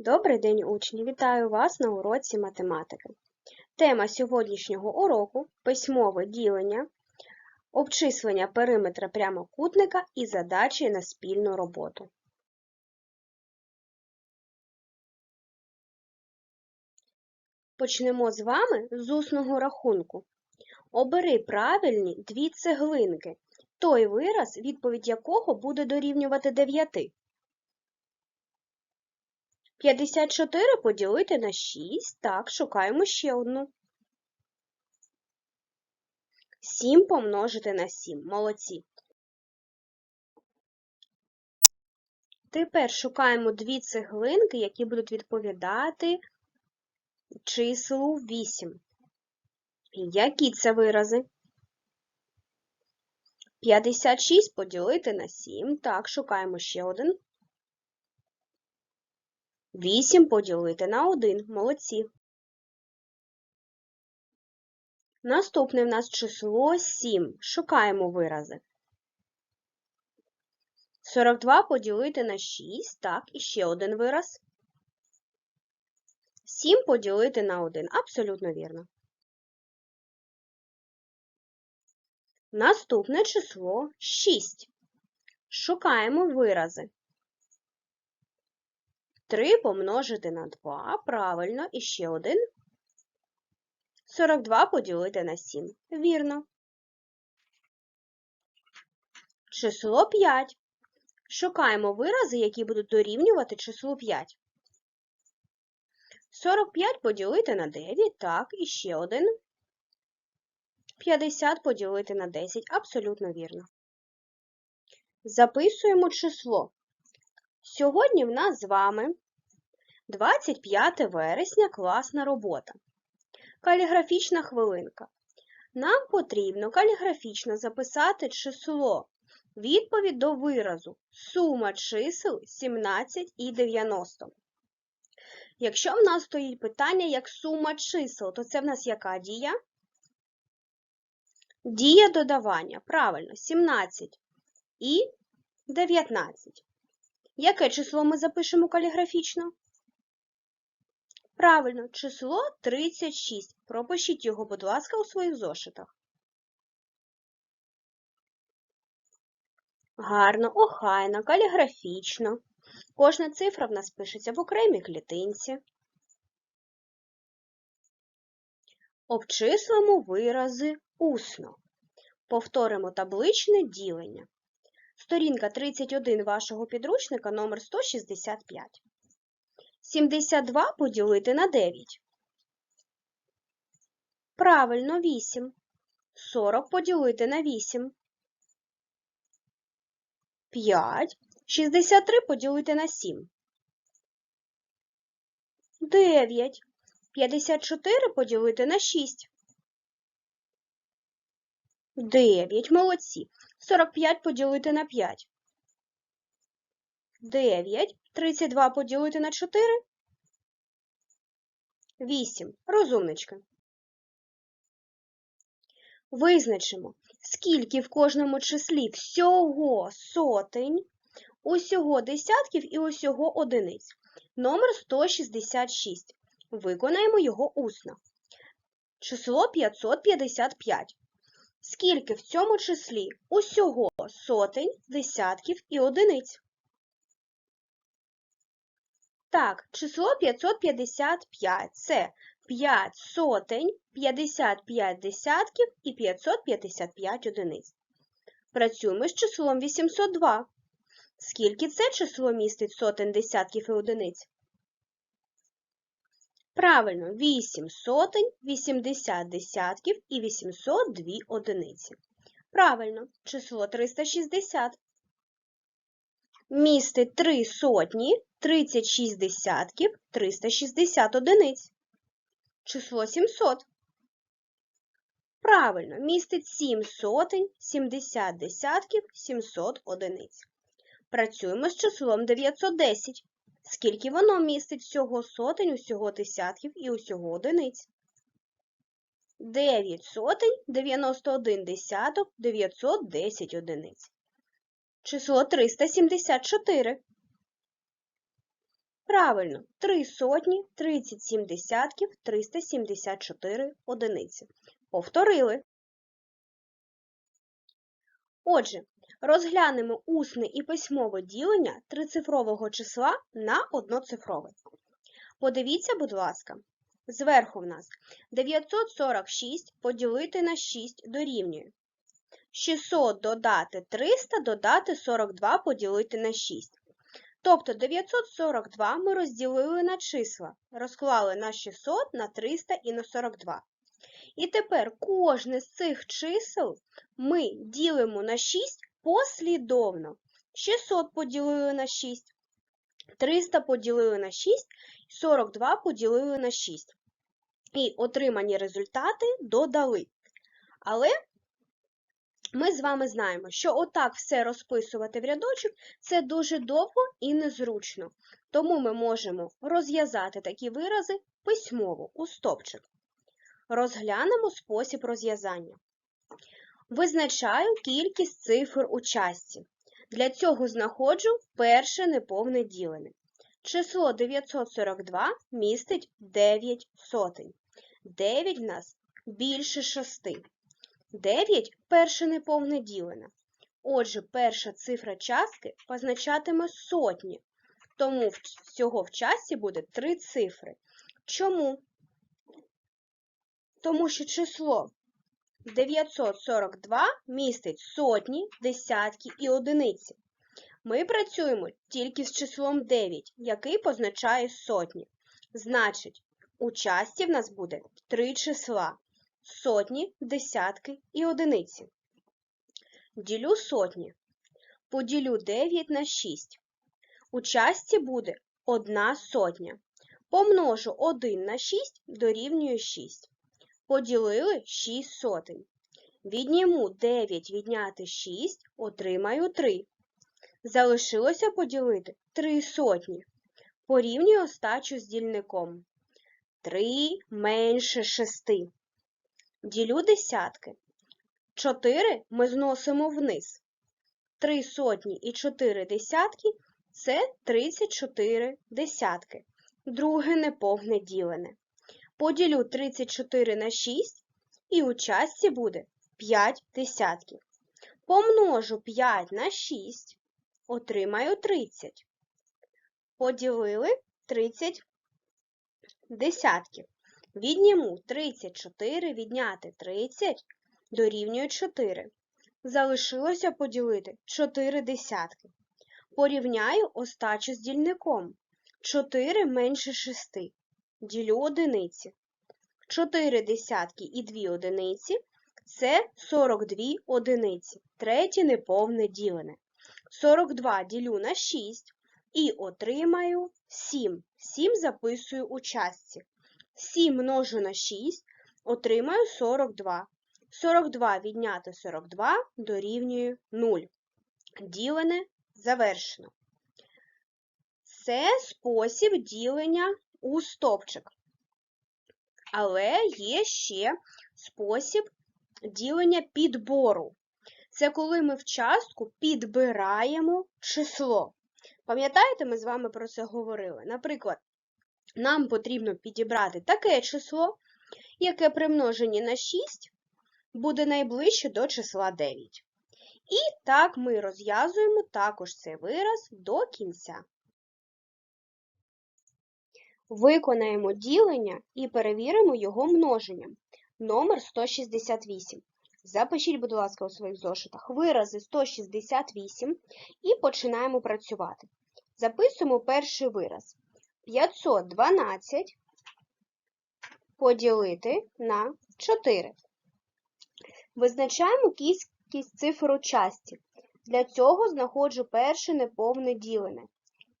Добрий день, учні! Вітаю вас на уроці математики. Тема сьогоднішнього уроку письмове ділення, обчислення периметра прямокутника і задачі на спільну роботу. Почнемо з вами з усного рахунку. Обери правильні дві цеглинки, той вираз, відповідь якого буде дорівнювати 9. 54 поділити на 6. Так, шукаємо ще одну. 7 помножити на 7. Молодці. Тепер шукаємо дві цеглинки, які будуть відповідати числу 8. Які це вирази? 56 поділити на 7. Так, шукаємо ще один. 8 поділити на 1. Молодці. Наступне в нас число 7. Шукаємо вирази. 42 поділити на 6. Так, і ще один вираз. 7 поділити на 1. Абсолютно вірно. Наступне число 6. Шукаємо вирази. 3 помножити на 2. Правильно, і ще один. 42 поділити на 7. Вірно. Число 5. Шукаємо вирази, які будуть дорівнювати числу 5. 45 поділити на 9. Так, і ще один. 50 поділити на 10. Абсолютно вірно. Записуємо число. Сьогодні в нас з вами 25 вересня класна робота. Каліграфічна хвилинка. Нам потрібно каліграфічно записати число. Відповідь до виразу сума чисел 17 і 90. Якщо в нас стоїть питання як сума чисел, то це в нас яка дія? Дія додавання. Правильно, 17 і 19. Яке число ми запишемо каліграфічно? Правильно, число 36. Пропишіть його, будь ласка, у своїх зошитах. Гарно, охайно, каліграфічно. Кожна цифра в нас пишеться в окремій клітинці. Обчислимо вирази усно. Повторимо табличне ділення. Сторінка 31 вашого підручника номер 165. 72 поділити на 9. Правильно, 8. 40 поділити на 8. 5. 63 поділити на 7. 9. 54 поділити на 6. 9. Молодці. 45 поділити на 5. 9. 32 поділити на 4. 8. Розумнички. Визначимо, скільки в кожному числі всього сотень, усього десятків і усього одиниць. Номер 166. Виконаємо його усно. Число 555. Скільки в цьому числі усього сотень, десятків і одиниць? Так, число 555 – це 5 сотень, 55 десятків і 555 одиниць. Працюємо з числом 802. Скільки це число містить сотень, десятків і одиниць? Правильно, 8 сотень, 80 десятків і 802 одиниці. Правильно, число 360. Містить 3 сотні, 36 десятків, 360 одиниць. Число 700. Правильно, містить 7 сотень, 70 десятків, 700 одиниць. Працюємо з числом 910. Скільки воно містить всього сотень, усього десятків і усього одиниць? 9 сотень, 91 десяток, 910 одиниць. Число 374. Правильно, 3 сотні, 37 десятків, 374 одиниці. Повторили. Отже, розглянемо усне і письмове ділення трицифрового числа на одноцифрове. Подивіться, будь ласка, зверху в нас 946 поділити на 6 дорівнює. 600 додати 300 додати 42 поділити на 6. Тобто 942 ми розділили на числа, розклали на 600, на 300 і на 42. І тепер кожне з цих чисел ми ділимо на 6 послідовно. 600 поділили на 6, 300 поділили на 6, 42 поділили на 6. І отримані результати додали. Але ми з вами знаємо, що отак все розписувати в рядочок це дуже довго і незручно. Тому ми можемо розв'язати такі вирази письмово у стопчик. Розглянемо спосіб розв'язання. Визначаю кількість цифр у частці. Для цього знаходжу перше неповне ділене. Число 942 містить 9 сотень. 9 в нас більше 6. 9 перше неповне ділене. Отже, перша цифра частки позначатиме сотні, тому всього в частці буде 3 цифри. Чому? Тому що число 942 містить сотні, десятки і одиниці. Ми працюємо тільки з числом 9, який позначає сотні. Значить, у часті в нас буде 3 числа сотні, десятки і одиниці. Ділю сотні. Поділю 9 на 6. У часті буде 1 сотня. Помножу 1 на 6 дорівнює 6. Поділили 6 сотень. Відніму 9 відняти 6, отримаю 3. Залишилося поділити 3 сотні. Порівнюю остачу з дільником. 3 менше 6. Ділю десятки. 4 ми зносимо вниз. 3 сотні і 4 десятки – це 34 десятки. Друге неповне ділене. Поділю 34 на 6 і у частці буде 5 десятків. Помножу 5 на 6, отримаю 30. Поділили 30 десятків. Відніму 34 відняти 30 дорівнює 4. Залишилося поділити 4 десятки. Порівняю остачу з дільником. 4 менше 6. Ділю одиниці. 4 десятки і 2 одиниці – це 42 одиниці. Третє неповне ділене. 42 ділю на 6 і отримаю 7. 7 записую у частці. 7 множу на 6, отримаю 42. 42 відняти 42 дорівнює 0. Ділене завершено. Це спосіб ділення у стовпчик. Але є ще спосіб ділення підбору. Це коли ми в частку підбираємо число. Пам'ятаєте, ми з вами про це говорили? Наприклад, нам потрібно підібрати таке число, яке при множенні на 6 буде найближче до числа 9. І так ми розв'язуємо також цей вираз до кінця. Виконаємо ділення і перевіримо його множенням. Номер 168. Запишіть, будь ласка, у своїх зошитах вирази 168 і починаємо працювати. Записуємо перший вираз. 512 поділити на 4. Визначаємо кількість цифр у часті. Для цього знаходжу перше неповне ділене.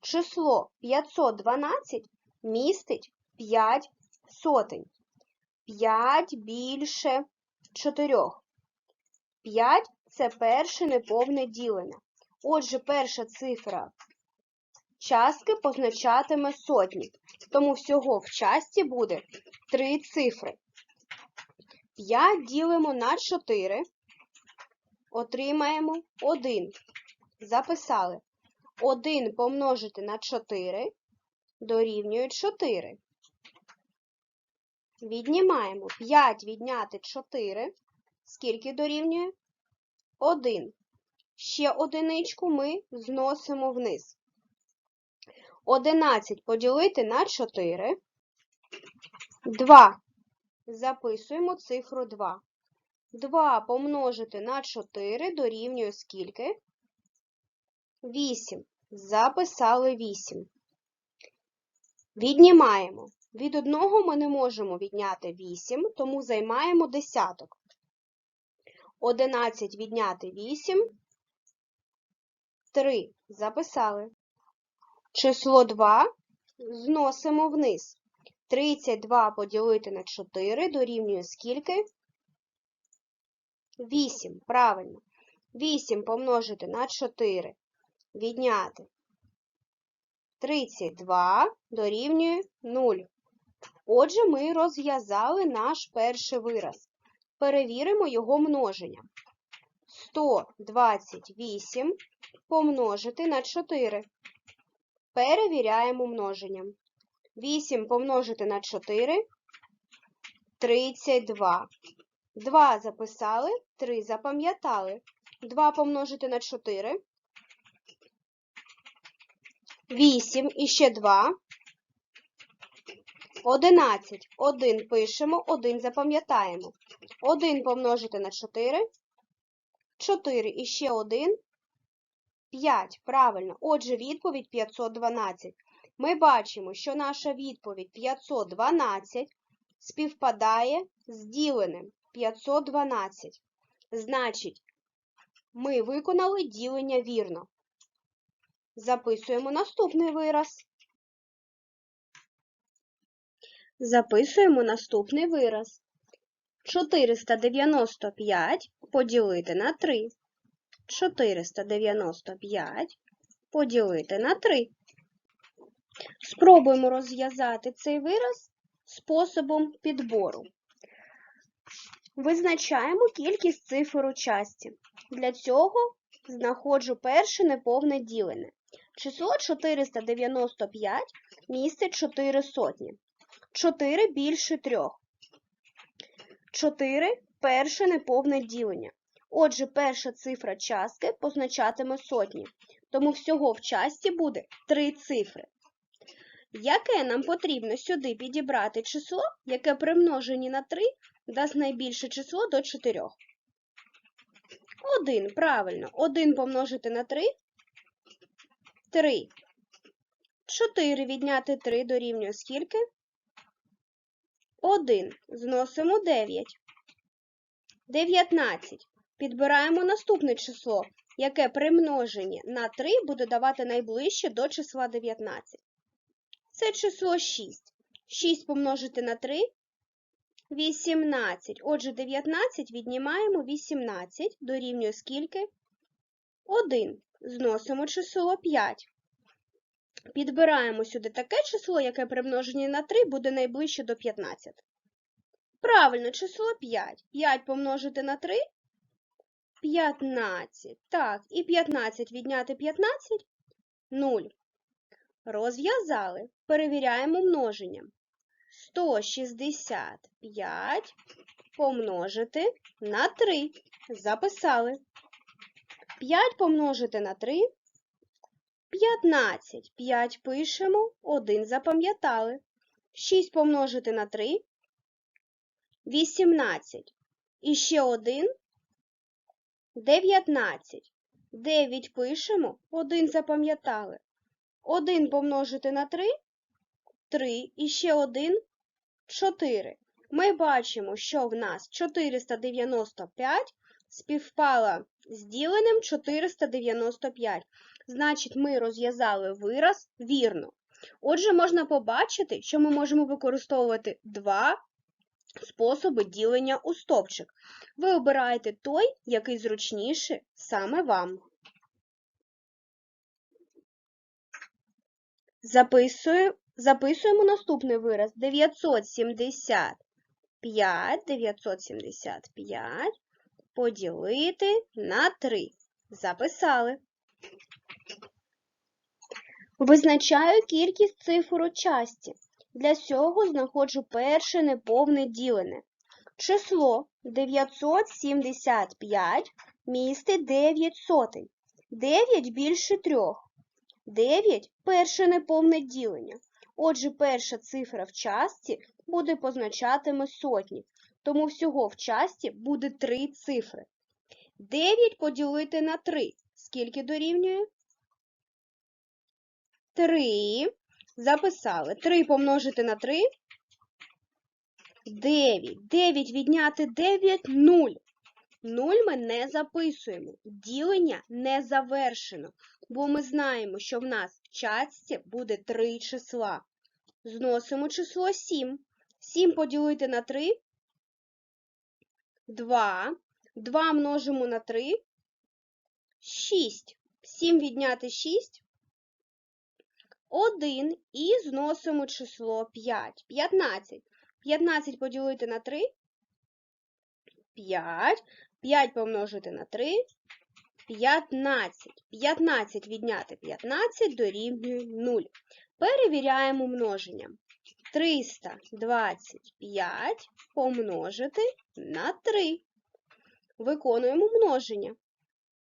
Число 512 містить 5 сотень. 5 більше 4. 5 це перше неповне ділене. Отже, перша цифра частки позначатиме сотні, тому всього в часті буде 3 цифри. 5 ділимо на 4, отримаємо 1. Записали. 1 помножити на 4 дорівнює 4. Віднімаємо 5 відняти 4. Скільки дорівнює? 1. Ще одиничку ми зносимо вниз. 11 поділити на 4. 2. Записуємо цифру 2. 2 помножити на 4 дорівнює скільки? 8. Записали 8. Віднімаємо. Від одного ми не можемо відняти 8, тому займаємо десяток. 11 відняти 8. 3. Записали. Число 2 зносимо вниз. 32 поділити на 4 дорівнює скільки? 8. Правильно. 8 помножити на 4. Відняти. 32 дорівнює 0. Отже, ми розв'язали наш перший вираз. Перевіримо його множення. 128 помножити на 4. Перевіряємо множенням. 8 помножити на 4 – 32. 2 записали, 3 запам'ятали. 2 помножити на 4 – 8 і ще 2 – 11. 1 пишемо, 1 запам'ятаємо. 1 помножити на 4 – 4 і ще 1 – 5. Правильно. Отже, відповідь 512. Ми бачимо, що наша відповідь 512 співпадає з діленим 512. Значить, ми виконали ділення вірно. Записуємо наступний вираз. Записуємо наступний вираз. 495 поділити на 3. 495 поділити на 3. Спробуємо розв'язати цей вираз способом підбору. Визначаємо кількість цифр у часті. Для цього знаходжу перше неповне ділене. Число 495 містить 4 сотні. 4 більше 3. 4 перше неповне ділення. Отже, перша цифра частки позначатиме сотні. Тому всього в часті буде 3 цифри. Яке нам потрібно сюди підібрати число, яке при множенні на 3 дасть найбільше число до 4? 1, правильно. 1 помножити на 3 – 3. 4 відняти 3 дорівнює скільки? 1. Зносимо 9. 19. Підбираємо наступне число, яке при множенні на 3 буде давати найближче до числа 19. Це число 6. 6 помножити на 3 – 18. Отже, 19 віднімаємо 18, дорівнює скільки? 1. Зносимо число 5. Підбираємо сюди таке число, яке при множенні на 3 буде найближче до 15. Правильно, число 5. 5 помножити на 3 – 15. Так, і 15 відняти 15 – 0. Розв'язали. Перевіряємо множенням. 165 помножити на 3. Записали. 5 помножити на 3 – 15. 5 пишемо, 1 запам'ятали. 6 помножити на 3 – 18. І ще 1 – 19. 9 пишемо, 1 запам'ятали. 1 помножити на 3 – 3, і ще 1 – 4. Ми бачимо, що в нас 495 співпала з діленим 495. Значить, ми розв'язали вираз вірно. Отже, можна побачити, що ми можемо використовувати два способи ділення у стовпчик. Ви обираєте той, який зручніше саме вам. Записуємо, записуємо наступний вираз 975, 975 поділити на 3. Записали. Визначаю кількість цифр у часті. Для цього знаходжу перше неповне ділене. Число 975 містить 9 сотень. 9 більше 3. 9 – перше неповне ділення. Отже, перша цифра в часті буде позначатиме сотні, тому всього в часті буде 3 цифри. 9 поділити на 3. Скільки дорівнює? 3. Записали. 3 помножити на 3. 9. 9 відняти 9 – 0. 0 ми не записуємо. Ділення не завершено, бо ми знаємо, що в нас в частці буде 3 числа. Зносимо число 7. 7 поділити на 3 – 2. 2 множимо на 3 – 6. 7 відняти 6 – 1. І зносимо число 5. 15. 15 поділити на 3 – 5. 5 помножити на 3 – 15. 15 відняти 15 дорівнює 0. Перевіряємо множення. 325 помножити на 3. Виконуємо множення.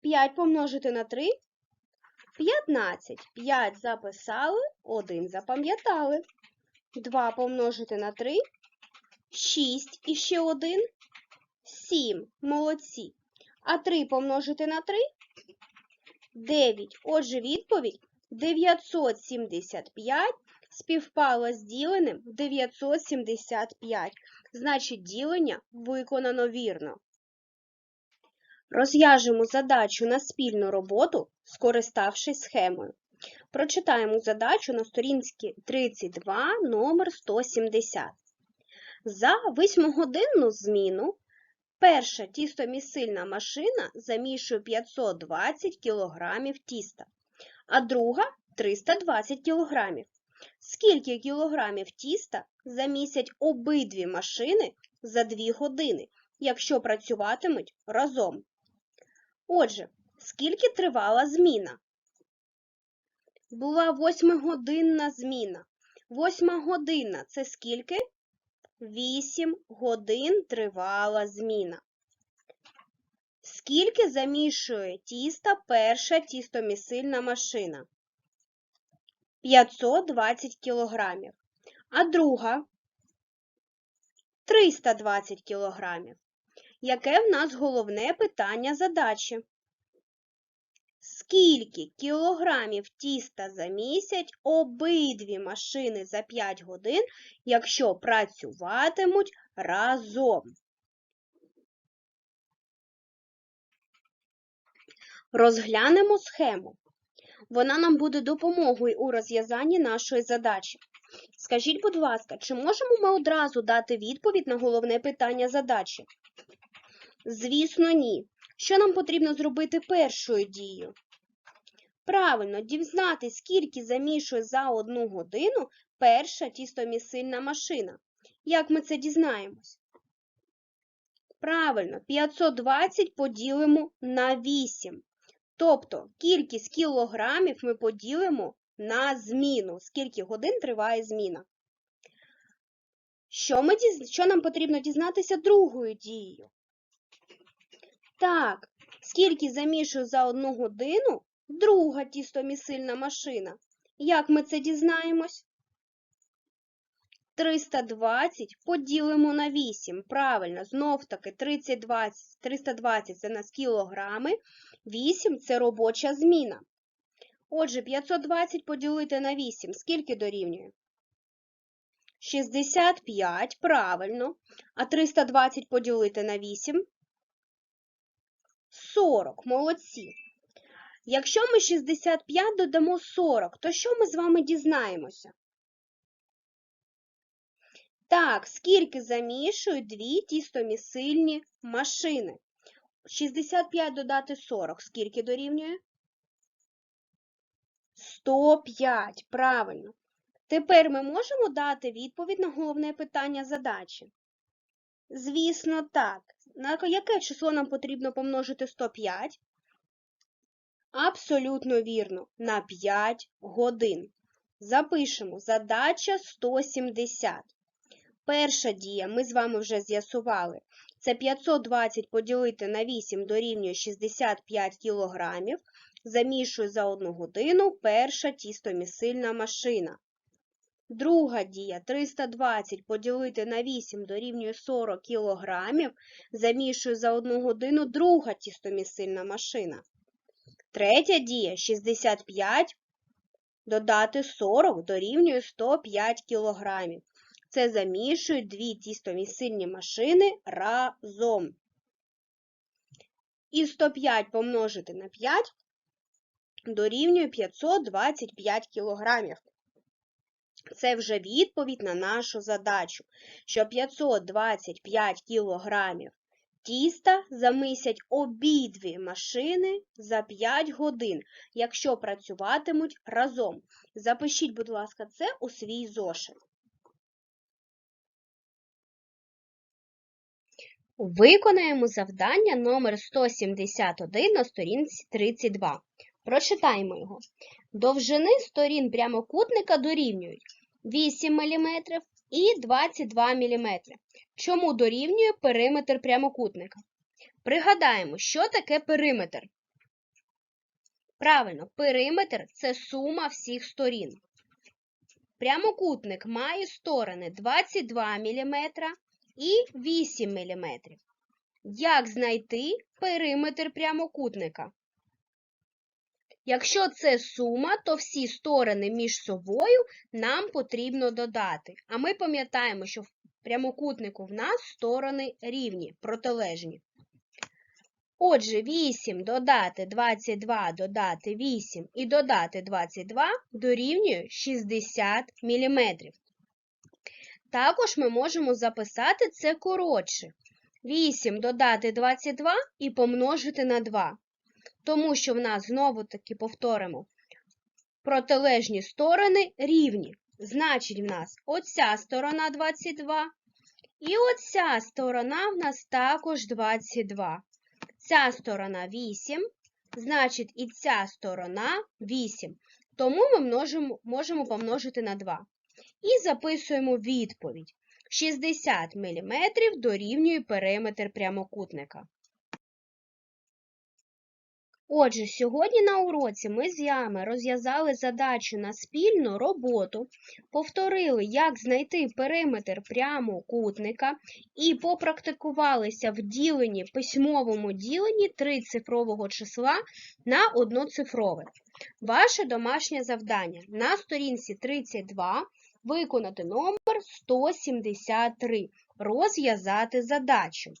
5 помножити на 3 – 15. 5 записали, 1 запам'ятали. 2 помножити на 3 – 6 і ще 1 – 7. Молодці. А 3 помножити на 3 – 9. Отже, відповідь 975 співпало з діленим 975. Значить, ділення виконано вірно. Розв'яжемо задачу на спільну роботу, скориставшись схемою. Прочитаємо задачу на сторінці 32, номер 170. За 8-годинну зміну перша тістомісильна машина замішує 520 кг тіста, а друга 320 кг. Скільки кілограмів тіста замісять обидві машини за 2 години, якщо працюватимуть разом? Отже, скільки тривала зміна? Була восьмигодинна зміна. Восьма година це скільки? Вісім годин тривала зміна. Скільки замішує тіста перша тістомісильна машина? 520 кілограмів. А друга 320 кілограмів. Яке в нас головне питання задачі? Скільки кілограмів тіста замісять обидві машини за 5 годин, якщо працюватимуть разом? Розглянемо схему. Вона нам буде допомогою у розв'язанні нашої задачі. Скажіть, будь ласка, чи можемо ми одразу дати відповідь на головне питання задачі? Звісно, ні. Що нам потрібно зробити першою дією? Правильно, дізнати, скільки замішує за одну годину перша тістомісильна машина. Як ми це дізнаємось? Правильно, 520 поділимо на 8. Тобто кількість кілограмів ми поділимо на зміну. Скільки годин триває зміна? Що, ми. Що нам потрібно дізнатися другою дією? Так, скільки замішує за одну годину друга тістомісильна машина? Як ми це дізнаємось? 320 поділимо на 8. Правильно, знов таки 320, 320 це нас кілограми, 8 це робоча зміна. Отже, 520 поділити на 8. Скільки дорівнює? 65, правильно. А 320 поділити на 8? 40, молодці. Якщо ми 65 додамо 40, то що ми з вами дізнаємося? Так, скільки замішують дві тістомісильні машини? 65 додати 40. Скільки дорівнює? 105. Правильно. Тепер ми можемо дати відповідь на головне питання задачі? Звісно, так. На яке число нам потрібно помножити 105? Абсолютно вірно, на 5 годин. Запишемо задача 170. Перша дія, ми з вами вже з'ясували. Це 520 поділити на 8 дорівнює 65 кілограмів. Замішую за 1 годину перша тістомісильна машина. Друга дія 320 поділити на 8 дорівнює 40 кілограмів. Замішую за 1 годину друга тістомісильна машина. Третя дія 65 додати 40 дорівнює 105 кілограмів. Це замішують дві тістомісильні машини разом. І 105 помножити на 5 дорівнює 525 кілограмів. Це вже відповідь на нашу задачу, що 525 кілограмів тіста замисять обидві машини за 5 годин, якщо працюватимуть разом. Запишіть, будь ласка, це у свій зошит. Виконаємо завдання номер 171 на сторінці 32. Прочитаємо його. Довжини сторін прямокутника дорівнюють 8 мм і 22 мм. Чому дорівнює периметр прямокутника? Пригадаємо, що таке периметр. Правильно, периметр це сума всіх сторін. Прямокутник має сторони 22 мм і 8 мм. Як знайти периметр прямокутника? Якщо це сума, то всі сторони між собою нам потрібно додати. А ми пам'ятаємо, що в прямокутнику в нас сторони рівні, протилежні. Отже, 8 додати 22 додати 8 і додати 22 дорівнює 60 мм. Також ми можемо записати це коротше. 8 додати 22 і помножити на 2. Тому що в нас знову-таки повторимо, протилежні сторони рівні. Значить, в нас оця сторона 22 і оця сторона в нас також 22. Ця сторона 8, значить і ця сторона 8. Тому ми множимо, можемо помножити на 2. І записуємо відповідь. 60 мм дорівнює периметр прямокутника. Отже, сьогодні на уроці ми з вами розв'язали задачу на спільну роботу, повторили, як знайти периметр прямокутника і попрактикувалися в діленні, письмовому діленні трицифрового числа на одноцифрове. Ваше домашнє завдання на сторінці 32 виконати номер 173, розв'язати задачу.